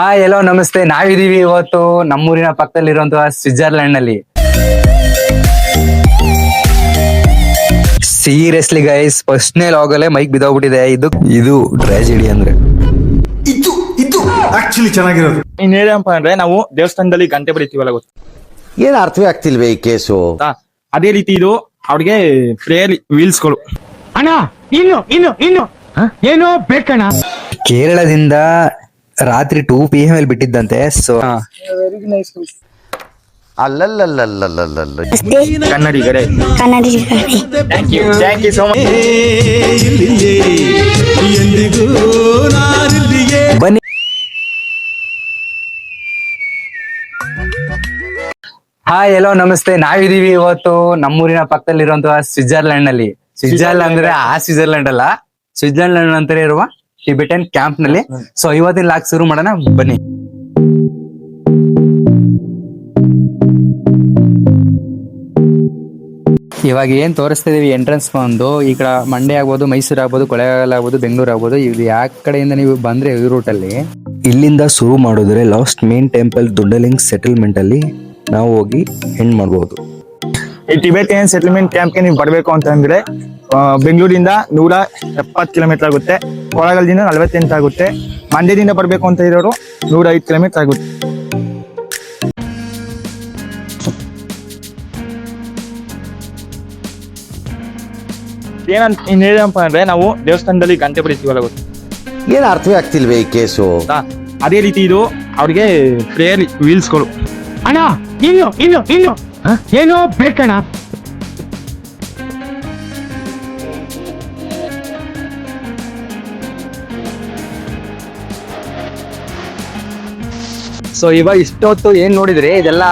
Hi hello ನಮಸ್ತೆ. ನಾವಿದೀವಿ ಇವತ್ತು ನಮ್ಮೂರಿನ ಪಕ್ಕದಲ್ಲಿರುವಂತಹ ಸ್ವಿಟ್ಜರ್ಲೆಂಡ್ನಲ್ಲಿ ಸೀರಿಯಸ್ಲಿ ಗೈಸ್ ಫಸ್ಟ್ನೇ ಲಾಗಲ್ಲೇ ಮೈಕ್ ಬಿದ್ದೋಗ್ಬಿಟ್ಟಿದೆ. ಇದು ಇದು ಟ್ರಾಜಿಡಿ ಅಂದ್ರೆ. ಇದು ಇದು ಆಕ್ಚುಲಿ ಚೆನ್ನಾಗಿರೋದು. ಇನ್ನೇನಪ್ಪ ಅಂದ್ರೆ ನಾವು ದೇವಸ್ಥಾನದಲ್ಲಿ ಗಂಟೆ ಬಡಿತೀವಲ್ಲ ಏನ್ ಅರ್ಥವೇ ಆಗ್ತಿಲ್ವೇ ಈ ಕೇಸು? ಗೊತ್ತಾ ಅದೇ ರೀತಿ ಇದು ಅವ್ರಿಗೆ ಪ್ರೇಯರ್ ವೀಲ್ಸ್ಗಳು ಅಣ್ಣ ಇನ್ನು ಇನ್ನು ಇನ್ನು. ಏನೋ ಬೇಕಣ್ಣ. ಕೇರಳದಿಂದ ರಾತ್ರಿ ಟೂ ಪಿ ಎಂ ಅಲ್ಲಿ ಬಿಟ್ಟಿದ್ದಂತೆ ಸೊ ಅಲ್ಲಲ್ಲಲ್ಲಲ್ಲಲ್ಲಲ್ಲ ಕನ್ನಡಿಗರೇ ಕನ್ನಡಿಗರೇ thank you thank you so much ಬನ್ನಿ. ಹಾಯ್ ಎಲ್ಲೋ ನಮಸ್ತೆ. ನಾವಿದೀವಿ ಇವತ್ತು ನಮ್ಮೂರಿನ ಪಕ್ಕದಲ್ಲಿರುವಂತಹ ಸ್ವಿಟ್ಜರ್ಲೆಂಡ್ನಲ್ಲಿ ಸ್ವಿಟ್ಜರ್ಲೆಂಡ್ ಅಂದ್ರೆ ಆ ಸ್ವಿಟ್ಜರ್ಲೆಂಡ್ ಅಲ್ಲ. ಸ್ವಿಟ್ಜರ್ಲೆಂಡ್ ಅಂತ ಇರುವ ಟಿಬೆಟನ್ ಕ್ಯಾಂಪ್ನಲ್ಲಿ ಸೊ ಐವತ್ತಿನ ಲಾಕ್ ಶುರು ಮಾಡೋಣ. ಬನ್ನಿ. ಇವಾಗ ಏನ್ ತೋರಿಸ್ತಾ ಇದೀವಿ? ಎಂಟ್ರೆನ್ಸ್ ಒಂದು ಈ ಕಡೆ ಮಂಡ್ಯ ಆಗ್ಬೋದು ಮೈಸೂರು ಆಗ್ಬೋದು ಕೊಳೆಗಾಲ ಆಗ್ಬೋದು ಬೆಂಗಳೂರು ಆಗ್ಬೋದು. ಇದು ಯಾವ ಕಡೆಯಿಂದ ನೀವು ಬಂದ್ರೆ ಈ ರೂಟ್ ಅಲ್ಲಿ? ಇಲ್ಲಿಂದ ಶುರು ಮಾಡಿದ್ರೆ last main temple Dhondenling settlement ಅಲ್ಲಿ ನಾವು ಹೋಗಿ ಎಂಡ್ ಮಾಡಬಹುದು ಈ ಟಿಬೆಟಿಯನ್ ಸೆಟಲ್ಮೆಂಟ್ ಕ್ಯಾಂಪ್ಗೆ ನೀವು ಬರಬೇಕು ಅಂತಂದ್ರೆ ಬೆಂಗಳೂರಿಂದ ನೂರ ಎಪ್ಪತ್ತು ಕಿಲೋಮೀಟರ್ ಆಗುತ್ತೆ. ಕೊಳಗಲ್ದಿಂದ ನಲವತ್ತೆಂಟು ಆಗುತ್ತೆ. ಮಂಡ್ಯದಿಂದ ಬರಬೇಕು ಅಂತ ಇರೋರು ನೂರ ಐದು ಕಿಲೋಮೀಟರ್ ಆಗುತ್ತೆ. ಏನಂತ ಇನ್ನೇನಪ್ಪ ಅಂದ್ರೆ ನಾವು ದೇವಸ್ಥಾನದಲ್ಲಿ ಗಂಟೆ ಬಡಿತೀವಲ್ಲ ಗೊತ್ತು? ಏನ್ ಅರ್ಥವೇ ಆಗ್ತಿಲ್ವೇ ಈ ಕೇಸು? ಅದೇ ರೀತಿ ಇದು ಅವ್ರಿಗೆ ಪ್ರೇಯರ್ ವೀಲ್ಸ್ಗಳು ಅಣ್ಣ ಇನ್ನು ಇನ್ನು ಇನ್ನು ಏನೋ ಬೇಕಣ್ಣ. ಸೊ ಇವಾಗ ಇಷ್ಟೊತ್ತು ಏನ್ ನೋಡಿದ್ರಿ? ಇದೆಲ್ಲ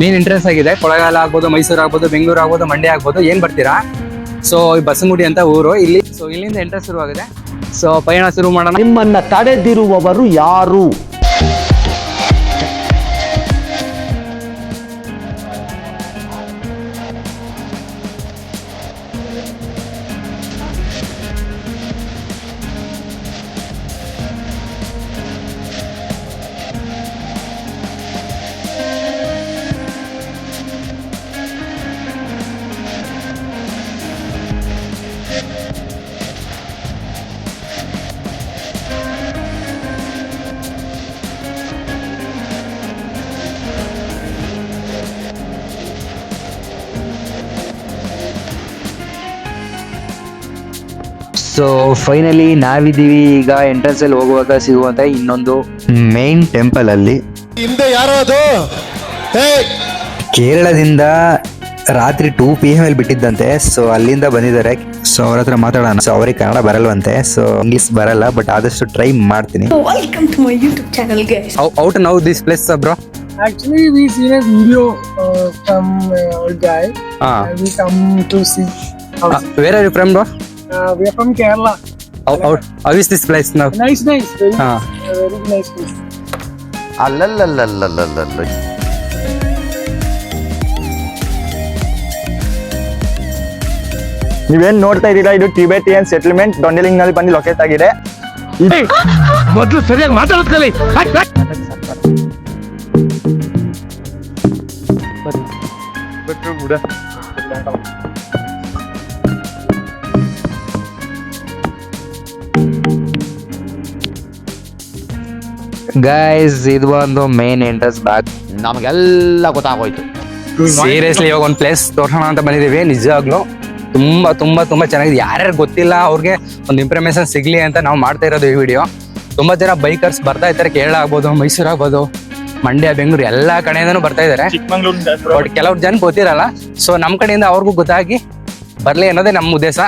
ಮೇನ್ ಎಂಟ್ರೆನ್ಸ್ ಆಗಿದೆ. ಕೊಳಗಾಲ ಆಗ್ಬೋದು, ಮೈಸೂರು ಆಗ್ಬೋದು, ಬೆಂಗಳೂರು ಆಗ್ಬೋದು, ಮಂಡ್ಯ ಆಗ್ಬೋದು. ಏನ್ ಬರ್ತೀರಾ? ಸೊ ಬಸಂಗುಡಿ ಅಂತ ಊರು. ಇಲ್ಲಿ ಸೊ ಇಲ್ಲಿಂದ ಎಂಟ್ರೆನ್ಸ್ ಶುರುವಾಗಿದೆ. ಸೊ ಪಯಣ ಶುರು ಮಾಡೋಣ. ನಿಮ್ಮನ್ನ ತಡೆದಿರುವವರು ಯಾರು? ಸೊ ಫೈನಲಿ ನಾವಿದೀವಿ ಈಗ ಎಂಟ್ರೆನ್ಸ್ ಅಲ್ಲಿ ಹೋಗುವಾಗ ಸಿಗುವಂತ ಇನ್ನೊಂದು ಮೇನ್ ಟೆಂಪಲ್ ಅಲ್ಲಿ. ಹಿಂದೆ ಯಾರೋ ಅದು ಕೇರಳದಿಂದ ರಾತ್ರಿ ಟೂ ಪಿ ಎಂ ಅಲ್ಲಿ ಬಿಟ್ಟಿದ್ದಂತೆ. ಸೊ ಅಲ್ಲಿಂದ ಬಂದಿದ್ದಾರೆ. ಸೊ ಅವ್ರ ಹತ್ರ ಮಾತಾಡೋಣ. ಸೊ ಅವ್ರಿಗೆ ಕನ್ನಡ ಬರಲ್ವಂತೆ. ಸೊ ಇಂಗ್ಲಿಷ್ ಬರಲ್ಲ ಬಟ್ ಆದಷ್ಟು ಟ್ರೈ ಮಾಡ್ತೀನಿ. Welcome to my YouTube channel guys out now this place bro Actually, we seen a video uh, from uh, a guy. ಹಾ And we come to see. Are you from bro Uh, we are from Kerala. Out how is this place now Nice, nice. Very, ಹಾ uh, very nice place. ಅಲ್ಲಲ್ಲಲ್ಲಲ್ಲಲ್ಲಲ್ಲ ನೀವೇನ್ ನೋಡ್ತಾ ಇದ್ದೀರಾ? ಇದು Tibetan settlement ಡೊಂಡೆಲಿಂಗ್ನಲ್ಲಿ ಬಂದು locate ಆಗಿದೆ ಮೊದಲು ಸರಿಯಾಗಿ ಮಾತಾಡ್ಕೊಳ್ಳಿ ಗೈಸ್ ಇದು ಒಂದು ಮೇನ್ ಎಂಟ್ರೆನ್ಸ್ ಬ್ಯಾಗ್ ನಮಗೆಲ್ಲ ಗೊತ್ತಾಗೋಯ್ತು. ಸೀರಿಯಸ್ಲಿ ಇವಾಗ ಒಂದು ಪ್ಲೇಸ್ ತೋರ್ಸೋಣ ಅಂತ ಬಂದಿದೀವಿ ನಿಜವಾಗ್ಲೂ ತುಂಬಾ ತುಂಬಾ ತುಂಬಾ ಚೆನ್ನಾಗಿದೆ. ಯಾರ್ಯಾರು ಗೊತ್ತಿಲ್ಲ ಅವ್ರಿಗೆ ಒಂದು ಇಂಪ್ರಮೇಷನ್ ಸಿಗ್ಲಿ ಅಂತ ನಾವು ಮಾಡ್ತಾ ಇರೋದು ಈ ವಿಡಿಯೋ ತುಂಬಾ ಜನ ಬೈಕರ್ಸ್ ಬರ್ತಾ ಇರ್ತಾರೆ ಕೇರಳ ಆಗ್ಬೋದು ಮೈಸೂರು ಆಗ್ಬೋದು ಮಂಡ್ಯ ಬೆಂಗಳೂರು ಎಲ್ಲಾ ಕಡೆಯಿಂದನೂ ಬರ್ತಾ ಇದ್ದಾರೆ. ಬಟ್ ಕೆಲವ್ರು ಜನ ಗೊತ್ತಿರಲ್ಲ. ಸೊ ನಮ್ಮ ಕಡೆಯಿಂದ ಅವ್ರಿಗೂ ಗೊತ್ತಾಗಿ ಬರಲಿ ಅನ್ನೋದೇ ನಮ್ಮ ಉದ್ದೇಶ.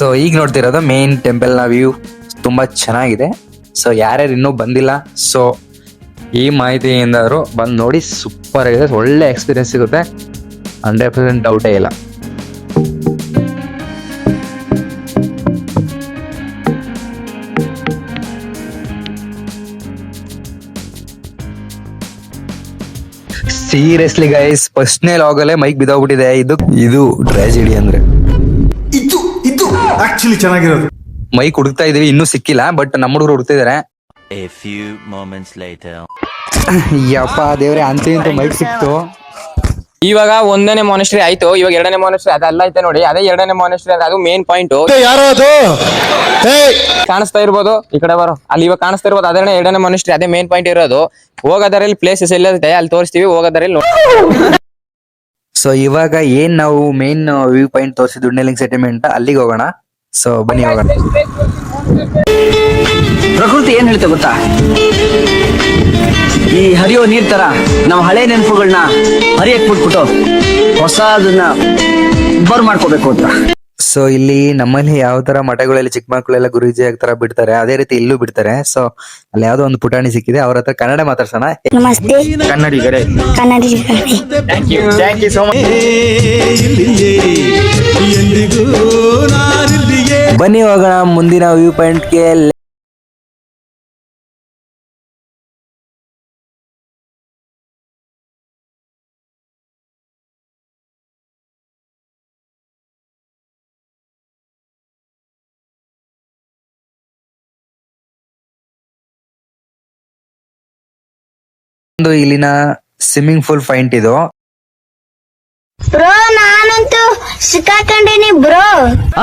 ಸೊ ಈಗ ನೋಡ್ತಿರೋದು ಮೇನ್ನ ವ್ಯೂ ತುಂಬಾ ಚೆನ್ನಾಗಿದೆ. ಸೊ ಯಾರ್ಯಾರು ಇನ್ನೂ ಬಂದಿಲ್ಲ. ಸೊ ಈ ಮಾಹಿತಿಯಿಂದ ಬಂದು ನೋಡಿ ಸೂಪರ್ ಆಗಿದೆ. ಒಳ್ಳೆ ಎಕ್ಸ್ಪೀರಿಯನ್ಸ್ ಸಿಗುತ್ತೆ. ಹಂಡ್ರೆಡ್ ಪರ್ಸೆಂಟ್ ಡೌಟೇ ಇಲ್ಲ. ಸೀರಿಯಸ್ಲಿ ಗೈಸ್ ಫಸ್ಟ್ನೇ ಲಾಗಲ್ಲೇ ಮೈಕ್ ಬಿದ್ದೋಗ್ಬಿಟ್ಟಿದೆ. ಇದು ಇದು ಟ್ರಾಜಿಡಿ ಅಂದ್ರೆ. ಆಕ್ಚುಲಿ ಚೆನ್ನಾಗಿರೋದು. ಮೈಕ್ ಹುಡುಕ್ತಾ ಇದೀವಿ ಇನ್ನೂ ಸಿಕ್ಕಿಲ್ಲ ಬಟ್ ನಮ್ಮ ಹುಡುಗರು ಹುಡುಕ್ತಿದಾರೆ. A few moments later. ಯಪ್ಪ ದೇವ್ರೆ ಅಂತ ಇಂತ ಮೈಕ್ ಸಿಕ್ತು. ಇವಾಗ ಒಂದನೇ ಮಾನಿಸ್ಟ್ರಿ ಆಯ್ತು ಇವಾಗ ಎರಡನೇ ಮಾನಿಸ್ಟ್ರಿ ಅದೆಲ್ಲ ಐತೆ ನೋಡಿ ಅದೇ ಎರಡನೇ ಮಾನಿಸ್ಟ್ರಿ ಅದು ಮೇನ್ ಪಾಯಿಂಟ್ ಹಿಂದೆ ಯಾರೋ ಅದು? ಏಯ್ ಕಾಣಿಸ್ತಾ ಇರ್ಬೋದು ಈ ಕಡೆ ಬರೋ. ಅಲ್ಲಿ ಇವಾಗ ಕಾಣಿಸ್ತಾ ಇರ್ಬೋದು ಅದೇ ಎರಡನೇ ಮಾನಿಸ್ಟ್ರಿ ಅದೇ ಮೇನ್ ಪಾಯಿಂಟ್ ಇರೋದು. ಹೋಗೋದರಲ್ಲಿ ಪ್ಲೇಸಸ್ ಎಲ್ಲ ಇದೆ ಅಲ್ಲಿ ತೋರಿಸ್ತೀವಿ ಹೋಗೋದರಲ್ಲಿ ನೋಡಿ. ಸೊ ಇವಾಗ ಏನ್ ನಾವು ಮೇನ್ ವ್ಯೂ ಪಾಯಿಂಟ್ ತೋರಿಸಿದ್ದು ದುಂಡೆಲಿಂಗ್ ಸೆಟಲ್ಮೆಂಟ್ ಅಲ್ಲಿಗೆ ಹೋಗೋಣ. ಸೊ ಬನ್ನಿ ಹೋಗೋಣ. ಪ್ರಕೃತಿ ಏನ್ ಹೇಳ್ತೆ ಗೊತ್ತಾ? ಈ ಹರಿಯೋ ನೀರ್ ತರ ನಾವು ಹಳೆ ನೆನಪುಗಳನ್ನ ಹರಿಯಕ್ ಬಿಟ್ಬಿಟ್ಟು ಹೊಸದನ್ನ ಬರ್ ಮಾಡ್ಕೋಬೇಕು ಅಂತ. ಸೊ ಇಲ್ಲಿ ನಮ್ಮಲ್ಲಿ ಯಾವ ತರ ಮಠಗಳಲ್ಲಿ ಚಿಕ್ಕ ಮಕ್ಕಳೆಲ್ಲ ಗುರುಜಿ ತರ ಬಿಡ್ತಾರೆ ಅದೇ ರೀತಿ ಇಲ್ಲೂ ಬಿಡ್ತಾರೆ. ಸೊ ಅಲ್ಲಿ ಯಾವ್ದೋ ಒಂದು ಪುಟಾಣಿ ಸಿಕ್ಕಿದೆ ಅವ್ರ ಹತ್ರ ಕನ್ನಡ ಮಾತಾಡ್ಸೋಣ. ನಮಸ್ತೆ. ಕನ್ನಡಿಗರೇ. ಕನ್ನಡಿಗರೇ. Thank you thank you so much ಬನ್ನಿ ಹೋಗೋಣ ಮುಂದಿನ ವ್ಯೂ ಪಾಯಿಂಟ್ಗೆ ಒಂದು ಇಲ್ಲಿನ ಸ್ವಿಮ್ಮಿಂಗ್ ಪೂಲ್ ಪಾಯಿಂಟ್ ಇದು. ಬ್ರೋ ನಾನಂತೂ ಸಿಕ್ಕಾಕೊಂಡಿನಿ ಬ್ರೋ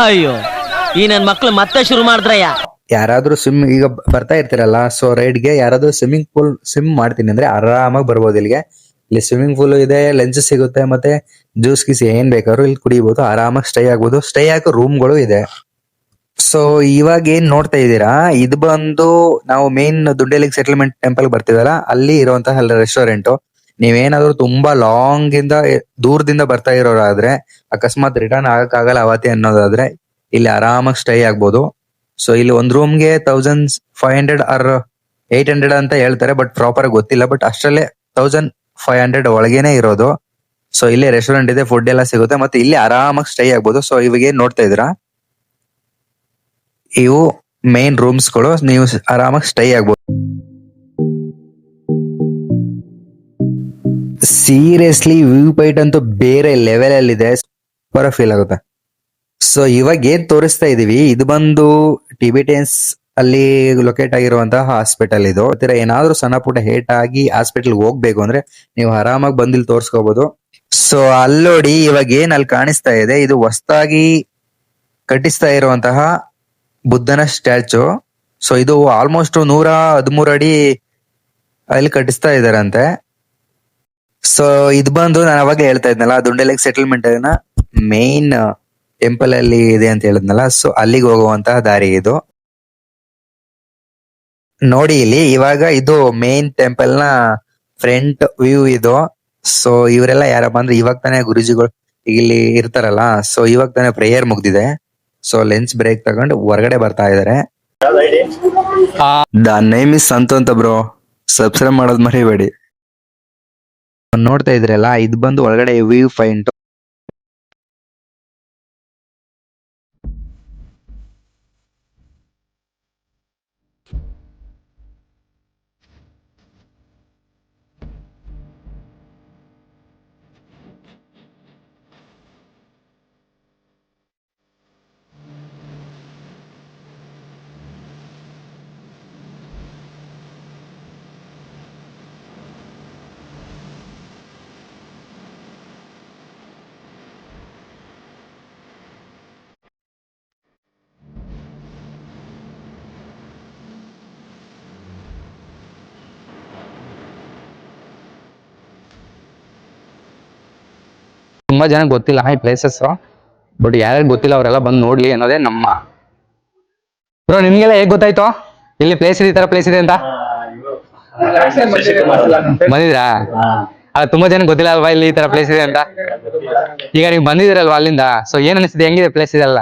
ಅಯ್ಯೋ ಈ ನನ್ ಮಕ್ಳು ಮತ್ತೆ ಶುರು ಮಾಡಿದ್ರಯ್ಯ. ಯಾರಾದ್ರೂ ಸ್ವಿಮ್ ಈಗ ಬರ್ತಾ ಇರ್ತೀರಲ್ಲ ಸೊ ರೈಡ್ಗೆ ಯಾರಾದ್ರೂ ಸ್ವಿಮ್ಮಿಂಗ್ ಪೂಲ್ ಸ್ವಿಮ್ ಮಾಡ್ತೀನಿ ಅಂದ್ರೆ ಆರಾಮಾಗಿ ಬರ್ಬೋದು ಇಲ್ಲಿಗೆ. ಇಲ್ಲಿ ಸ್ವಿಮ್ಮಿಂಗ್ ಪೂಲ್ ಇದೆ ಲೆನ್ಸ್ ಸಿಗುತ್ತೆ ಮತ್ತೆ ಜ್ಯೂಸ್ ಗೀಸ್ ಏನ್ ಬೇಕಾದ್ರೂ ಇಲ್ಲಿ ಕುಡಿಬಹುದು ಆರಾಮಾಗಿ ಸ್ಟೇ ಆಗ್ಬೋದು. ಸ್ಟೇ ಆಗೋ ರೂಮ್ಗಳು ಇದೆ. ಸೊ ಇವಾಗ ಏನ್ ನೋಡ್ತಾ ಇದ್ದೀರಾ? ಇದು ಬಂದು ನಾವು ಮೇನ್ ದುಡ್ಡೆಲಿಗ್ ಸೆಟಲ್ಮೆಂಟ್ ಟೆಂಪಲ್ ಬರ್ತೀವಲ್ಲ, ಅಲ್ಲಿ ಇರುವಂತಹ ರೆಸ್ಟೋರೆಂಟ್ ನೀವೇನಾದ್ರೂ ತುಂಬಾ ಲಾಂಗ್ ಇಂದ ದೂರದಿಂದ ಬರ್ತಾ ಇರೋರಾದ್ರೆ, ಅಕಸ್ಮಾತ್ ರಿಟರ್ನ್ ಆಗಕ್ ಆಗಲ್ಲ ಅವತ್ತೆ ಅನ್ನೋದಾದ್ರೆ, ಇಲ್ಲಿ ಆರಾಮಾಗಿ ಸ್ಟೇ ಆಗ್ಬೋದು. ಸೊ ಇಲ್ಲಿ ಒಂದ್ ರೂಮ್ಗೆ thousand five hundred or eight hundred ಅಂತ ಹೇಳ್ತಾರೆ ಬಟ್ ಪ್ರಾಪರ್ ಗೊತ್ತಿಲ್ಲ ಬಟ್ ಅಷ್ಟರಲ್ಲೇ ತೌಸಂಡ್ ಫೈವ್ ಹಂಡ್ರೆಡ್ ಒಳಗೇನೆ ಇರೋದು. ಸೊ ಇಲ್ಲಿ ರೆಸ್ಟೋರೆಂಟ್ ಇದೆ ಫುಡ್ ಎಲ್ಲ ಸಿಗುತ್ತೆ, ಮತ್ತೆ ಇಲ್ಲಿ ಆರಾಮಾಗಿ ಸ್ಟೇ ಆಗ್ಬೋದು. ಸೊ ಇವಾಗ ಏನ್ ನೋಡ್ತಾ ಇದ್ದೀರಾ? ಇವು ಮೇನ್ ರೂಮ್ಸ್ಗಳು. ನೀವು ಆರಾಮಾಗಿ ಸ್ಟೇ ಆಗ್ಬೋದು. ಸೀರಿಯಸ್ಲಿ ವ್ಯೂ ಪಾಯಿಂಟ್ ಅಂತೂ ಬೇರೆ ಲೆವೆಲ್ ಅಲ್ಲಿ ಇದೆ ಸೂಪರ್ ಫೀಲ್ ಆಗುತ್ತೆ. ಸೊ ಇವಾಗ ಏನ್ ತೋರಿಸ್ತಾ ಇದೀವಿ? ಇದು ಬಂದು ಟಿಬಿಟೆನ್ಸ್ ಅಲ್ಲಿ ಲೊಕೇಟ್ ಆಗಿರುವಂತಹ ಹಾಸ್ಪಿಟಲ್ ಇದು. ಏನಾದ್ರೂ ಸಣ್ಣ ಪುಟ್ಟ ಹೇಟ್ ಆಗಿ ಹಾಸ್ಪಿಟಲ್ ಹೋಗ್ಬೇಕು ಅಂದ್ರೆ ನೀವು ಆರಾಮಾಗಿ ಬಂದಿಲ್ಲಿ ತೋರ್ಸ್ಕೋಬಹುದು ಸೊ ಅಲ್ಲೋಡಿ ಇವಾಗ ಏನ್ ಅಲ್ಲಿ ಕಾಣಿಸ್ತಾ ಇದೆ? ಇದು ಹೊಸದಾಗಿ ಕಟ್ಟಿಸ್ತಾ ಇರುವಂತಹ ಬುದ್ಧನ ಸ್ಟ್ಯಾಚು. ಸೊ ಇದು ಆಲ್ಮೋಸ್ಟ್ ನೂರ ಹದಿಮೂರು ಅಡಿ ಅಲ್ಲಿ ಕಟ್ಟಿಸ್ತಾ ಇದಾರಂತೆ ಸೊ ಇದು ಬಂದು ನಾನು ಅವಾಗ ಹೇಳ್ತಾ ಇದ್ನಲ್ಲ, ದುಂಡೆಲೆಗ್ ಸೆಟಲ್ಮೆಂಟ್ ಮೇನ್ ಟೆಂಪಲ್ ಅಲ್ಲಿ ಇದೆ ಅಂತ ಹೇಳಿದ್ನಲ್ಲ ಸೊ ಅಲ್ಲಿಗೆ ಹೋಗುವಂತಹ ದಾರಿ ಇದು. ನೋಡಿ ಇಲ್ಲಿ, ಇವಾಗ ಇದು ಮೇನ್ ಟೆಂಪಲ್ನ ಫ್ರಂಟ್ ವ್ಯೂ ಇದು. ಸೊ ಇವರೆಲ್ಲ ಯಾರಪ್ಪ ಅಂದ್ರೆ ಇವಾಗ ತಾನೇ ಗುರುಜಿಗಳು ಇಲ್ಲಿ ಇರ್ತಾರಲ್ಲ ಸೊ ಇವಾಗ ತಾನೇ ಪ್ರೇಯರ್ ಮುಗ್ದಿದೆ. ಸೊ ಲೆನ್ಸ್ ಬ್ರೇಕ್ ತಗೊಂಡು ಹೊರಗಡೆ ಬರ್ತಾ ಇದಾರೆ ದ ನೇಮ್ ಇಸ್ ಸಂತು ಅಂತ ಬ್ರೋ ಸಬ್ಸ್ಕ್ರೈಬ್ ಮಾಡೋದ್ ಮರಿಬೇಡಿ. ನೋಡ್ತಾ ಇದ್ರಲ್ಲ ಇದು ಬಂದು ಒಳಗಡೆ ವಿ ಪಾಯಿಂಟ್ ತುಂಬಾ ಜನ ಗೊತ್ತಿಲ್ಲ ಈ ಪ್ಲೇಸಸ್ ಬಟ್ ಯಾರ್ಯಾರು ಗೊತ್ತಿಲ್ಲ ಅವರೆಲ್ಲ ಬಂದು ನೋಡ್ಲಿ ಅನ್ನೋದೇ ನಮ್ಮ. ಬ್ರೋ ನಿಮ್ಗೆಲ್ಲ ಹೇಗ್ ಗೊತ್ತಾಯ್ತು? ಇಲ್ಲಿ ಪ್ಲೇಸ್ ಇದೆ ಈ ತರ ಪ್ಲೇಸ್ ಇದೆ ಅಂತ? ಬಂದಿದ್ರಾ? ಅಲ್ಲ, ತುಂಬಾ ಜನ ಗೊತ್ತಿಲ್ಲ ಅಲ್ವಾ ಇಲ್ಲಿ ಈ ತರ ಪ್ಲೇಸ್ ಇದೆ ಅಂತ? ಈಗ ನೀವು ಬಂದಿದ್ದೀರಲ್ವಾ ಅಲ್ಲಿಂದ? ಸೊ ಏನ್ ಅನಿಸಿದೆ ಹೆಂಗಿದೆ ಪ್ಲೇಸ್ ಇದೆಲ್ಲ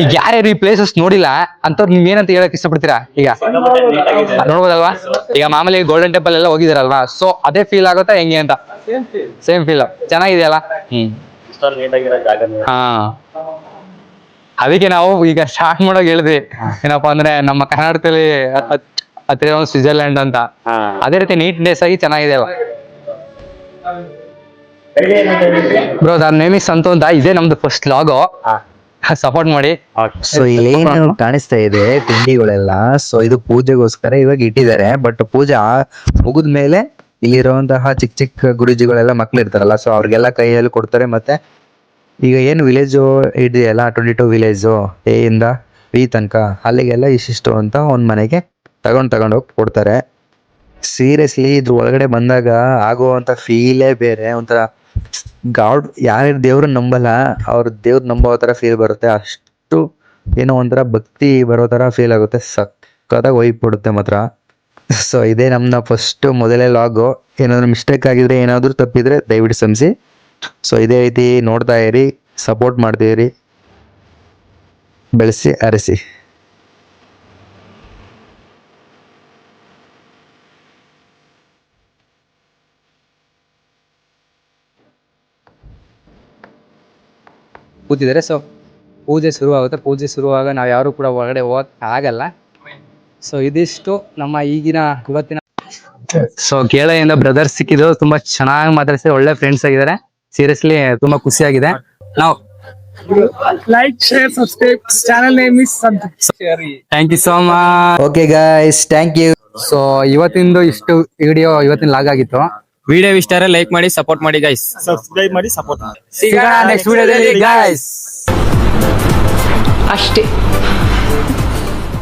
ಈಗ ಯಾರ್ಯಾರು ಈ ಪ್ಲೇಸಸ್ ನೋಡಿಲ್ಲ ಅಂತವ್ರು ನೀವ್ ಏನಂತ ಹೇಳಕ್ ಇಷ್ಟಪಡ್ತೀರಾ ಈಗ? ನೋಡ್ಬೋದಲ್ವಾ? ಈಗ ಮಾಮೂಲಿ ಗೋಲ್ಡನ್ ಟೆಂಪಲ್ ಎಲ್ಲ ಹೋಗಿದಾರಲ್ವಾ ಸೊ ಅದೇ ಫೀಲ್ ಆಗುತ್ತಾ ಹೆಂಗೆ ಅಂತ? ಸೇಮ್ ಫೀಲ್ ಚೆನ್ನಾಗಿದೆಯಲ್ಲ? ಹ್ಮ್. ಹಾ. ಅದಕ್ಕೆ ನಾವು ಈಗ ಸ್ಟಾರ್ಟ್ ಮಾಡೋಕ್ ಹೇಳಿದ್ವಿ. ಏನಪ್ಪಾ ಅಂದ್ರೆ ನಮ್ಮ ಕರ್ನಾಟಕದಲ್ಲಿ ಹತ್ತಿರ ಒಂದು ಸ್ವಿಟ್ಜರ್ಲ್ಯಾಂಡ್ ಅಂತ. ಅದೇ ರೀತಿ ನೀಟ್ನೆಸ್ ಆಗಿ ಚೆನ್ನಾಗಿದೆ ಅಲ್ಲ ಬ್ರೋ ನನ್ನ ನೇಮ್ ಇಸ್ ಸಂತು ಅಂತ. ಇದೇ ನಮ್ದು ಫಸ್ಟ್ ಲಾಗು ಸಪೋರ್ಟ್ ಮಾಡಿ. ಸೊ ಇಲ್ಲೇನು ಕಾಣಿಸ್ತಾ ಇದೆ ತಿಂಡಿಗಳೆಲ್ಲ. ಸೊ ಇದು ಪೂಜೆಗೋಸ್ಕರ ಇವಾಗ ಇಟ್ಟಿದ್ದಾರೆ. ಬಟ್ ಪೂಜೆ ಮುಗಿದ ಮೇಲೆ ಇಲ್ಲಿರುವಂತಹ ಚಿಕ್ಕ ಚಿಕ್ಕ ಗುರುಜಿಗಳೆಲ್ಲ ಮಕ್ಳು ಇರ್ತಾರಲ್ಲ ಸೊ ಅವ್ರಿಗೆಲ್ಲ ಕೈಯಲ್ಲಿ ಕೊಡ್ತಾರೆ. ಮತ್ತೆ ಈಗ ಏನು ವಿಲೇಜು ಇದೆಯಲ್ಲ ಟ್ವೆಂಟಿ ಟು ವಿಲೇಜು ಎ ಇಂದ ವಿ ತನಕ ಅಲ್ಲಿಗೆಲ್ಲ ಇಷ್ಟಿಷ್ಟು ಅಂತ ಒಂದ್ ಮನೆಗೆ ತಗೊಂಡ್ ಹೋಗಿ ಕೊಡ್ತಾರೆ. ಸೀರಿಯಸ್ಲಿ ಇದ್ರ ಒಳಗಡೆ ಬಂದಾಗ ಆಗುವಂತ ಫೀಲೇ ಬೇರೆ, ಒಂಥರ ಗಾಡ್ ಯಾರ್ಯಾರು ದೇವ್ರನ್ನ ನಂಬಲ್ಲ, ಅವ್ರ ದೇವ್ರ ನಂಬೋ ಥರ ಫೀಲ್ ಬರುತ್ತೆ. ಅಷ್ಟು ಏನೋ ಒಂಥರ ಭಕ್ತಿ ಬರೋ ಥರ ಫೀಲ್ ಆಗುತ್ತೆ. ಸಕ್ಕತ್ತಾಗಿ ಒಯ್ ಬಿಡುತ್ತೆ ಮಾತ್ರ. ಸೊ ಇದೇ ನಮ್ಮನ್ನ ಫಸ್ಟ್ ಮೊದಲೇ ಲಾಗು ಏನಾದರೂ ಮಿಸ್ಟೇಕ್ ಆಗಿದ್ರೆ, ಏನಾದರೂ ತಪ್ಪಿದ್ರೆ ದಯವಿಟ್ಟು ಕ್ಷಮಿಸಿ. ಸೊ ಇದೇ ರೀತಿ ನೋಡ್ತಾ ಇರಿ ಸಪೋರ್ಟ್ ಮಾಡ್ತೀರಿ ಬೆಳೆಸಿ, ಅರಸಿ. ಕೂತಿದ್ದಾರೆ. ಸೊ ಪೂಜೆ ಶುರುವಾಗುತ್ತೆ. ಪೂಜೆ ಶುರುವಾಗ ನಾವು ಯಾರು ಕೂಡ ಒಳಗಡೆ ಹೋಗಕ್ ಆಗಲ್ಲ. ಸೊ ಇದಿಷ್ಟು ನಮ್ಮ ಈಗಿನ ಇವತ್ತಿನ ಸೊ ಕೇಳೆಯಿಂದ ಬ್ರದರ್ಸ್ ಸಿಕ್ಕಿದ್ರು ತುಂಬಾ ಚೆನ್ನಾಗಿ ಮಾತಾಡ್ಸಿದ್ರೆ. ಒಳ್ಳೆ ಫ್ರೆಂಡ್ಸ್ ಆಗಿದ್ದಾರೆ. ಸೀರಿಯಸ್ಲಿ ತುಂಬಾ ಖುಷಿಯಾಗಿದೆ. ನಾವು like share subscribe channel name is. Thank you so much okay guys thank you so ಇವತ್ತಿಂದು ಇಷ್ಟು ವಿಡಿಯೋ ಇವತ್ತಿನ ಲಾಗ್ ಆಗಿತ್ತು. ವಿಡಿಯೋ ಇಷ್ಟ ಲೈಕ್ ಮಾಡಿ ಸಪೋರ್ಟ್ ಮಾಡಿ ಗೈಸ್ ಸಬ್ಸ್ಕ್ರೈಬ್ ಮಾಡಿ ಸಪೋರ್ಟ್ ಮಾಡಿ. ಸಿಗೋಣ ನೆಕ್ಸ್ಟ್ ವಿಡಿಯೋದಲ್ಲಿ ಗಾಯ್ಸ್ ಅಷ್ಟೇ.